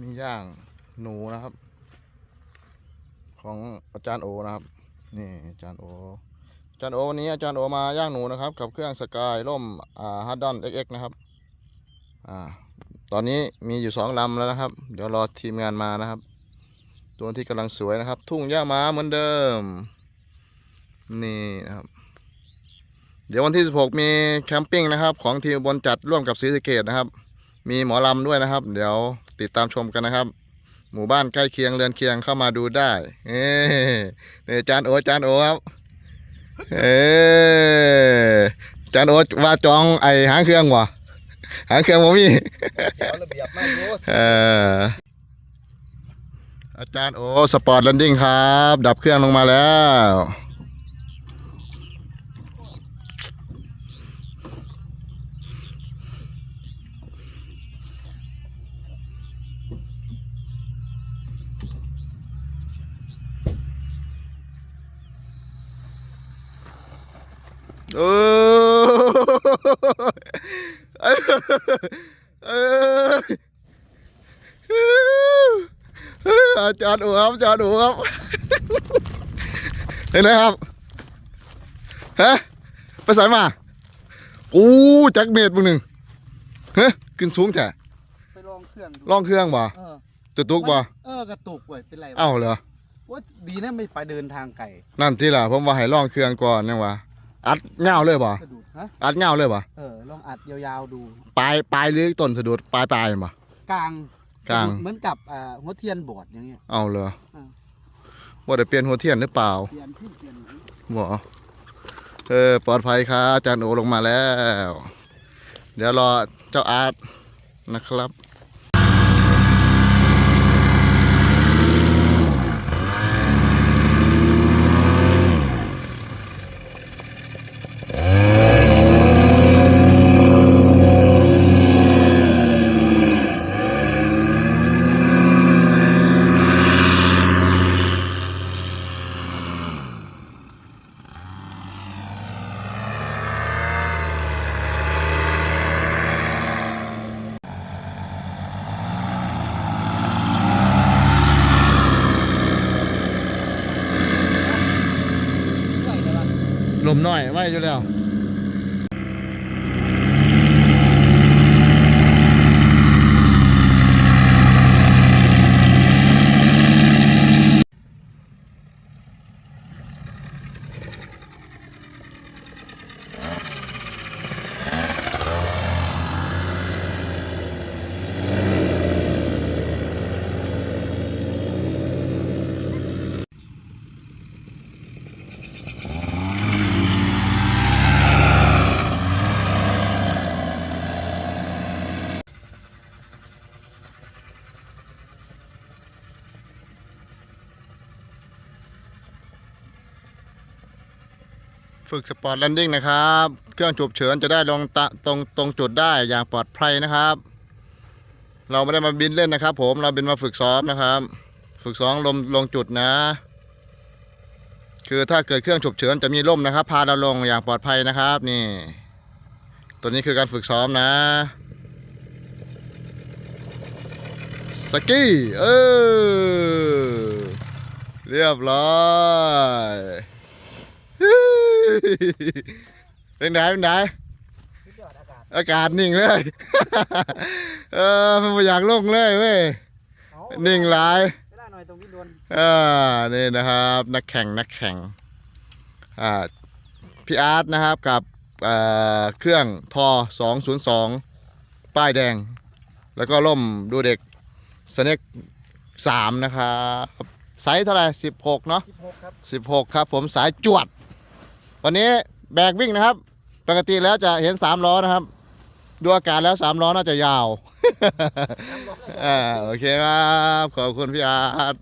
มีย่างหนูนะครับ ของอาจารย์โอนะครับ นี่อาจารย์โออาจารย์โอวันนี้อาจารย์โอมาย่างหนูนะครับ กับเครื่องสกายร่มอ่าฮัดดอน XX นะครับอ่าตอนนี้มีอยู่สองลำแล้วนะครับ เดี๋ยวรอทีมงานมานะครับ ตัวที่กำลังสวยนะครับ ทุ่งหญ้าม้าเหมือนเดิม นี่นะครับ เดี๋ยววันที่ 16 มีแคมปิ้งนะครับ ของทีมอุบนจัดร่วมกับศรีสะเกดนะครับ มีหมอลำด้วยนะครับ เดี๋ยว ติดตามชมกันนะครับ หมู่บ้านใกล้เคียงเรือนเคียงเข้ามาดูได้เอ้นี่อาจานโออาจานโอครับเอ้อาจานโอว่าจองไอหางเครื่องวะหางเครื่องบ่มีเสียระเบียบมากรู้เอออาจารย์โอสปอร์ตแลนดิ้งครับ ดับเครื่องลงมาแล้ว โอ้เอ้ยเอ้ยอาจารย์อูครับอาจารย์อูครับ เห็นไหมครับ ฮะ ไปใส่มาโอ้จักเมตรมึงหนึ่งเฮ้ยขึ้นสูงแท้ไปลองเครื่องดูล่องเครื่องบ่เออตุกตุกบ่เออกระตุกเว้ยเป็นไรวะเอ้าเหรอว่าดีนะไม่ไปเดินทางไกลนั่นที่ล่ะผมว่าให้ล่องเครื่องก่อนยังวะ อัดเงาวเลยบ่สะดุดฮะอัดเงาวเลยบ่เออลองอัดยาวๆดู ปลายปลายหรือต้นสะดุดปลายปลายบ่ กลางกลาง สะดุดเหมือนกับอ่าหัวเทียนบอดอย่างเงี้ย เอาเหรออ่า ว่าได้เปลี่ยนหัวเทียนหรือเปล่าเปลี่ยนขึ้นเปลี่ยนหลังหมอเออปลอดภัยครับอาจารย์โอลงมาแล้ว เดี๋ยวรอเจ้าอาร์ตนะครับ ลมน้อยไว้อยู่แล้ว ฝึกสปอร์ตแลนดิ้งนะครับ เครื่องฉุกเฉินจะได้ลงตะตรงตรงจุดได้อย่างปลอดภัยนะครับ เราไม่ได้มาบินเล่นนะครับ ผมเราบินมาฝึกซ้อมนะครับ ฝึกซ้อมลงลงจุดนะ คือถ้าเกิดเครื่องฉุกเฉินจะมีร่มนะครับ พาเราลงอย่างปลอดภัยนะครับ นี่ ตัวนี้คือการฝึกซ้อมนะสกี้เออเรียบร้อย เป็นไงเป็นไงสุดยอดอากาศอากาศนิ่งเลย เออมันบ่อยากลงเลยเว้ยเอานิ่งหลายไม่ได้หน่อยตรงนี้โดนอ่านี่นะครับ นักแข่งนักแข่ง อ่า พี่อาร์ตนะครับกับเอ่อเครื่องทอ202 ป้ายแดง แล้วก็ล่มดูเด็กสเน็กสามนะครับไซส์เท่าไหร่16 เนาะ16 ครับ 16 ครับผมสายจวด วันนี้แบกวิ่งนะครับ ปกติแล้วจะเห็น3ล้อนะครับ ดูอากาศแล้ว3ล้อน่าจะยาวอ่าโอเคครับ ขอบคุณพี่อาร์ต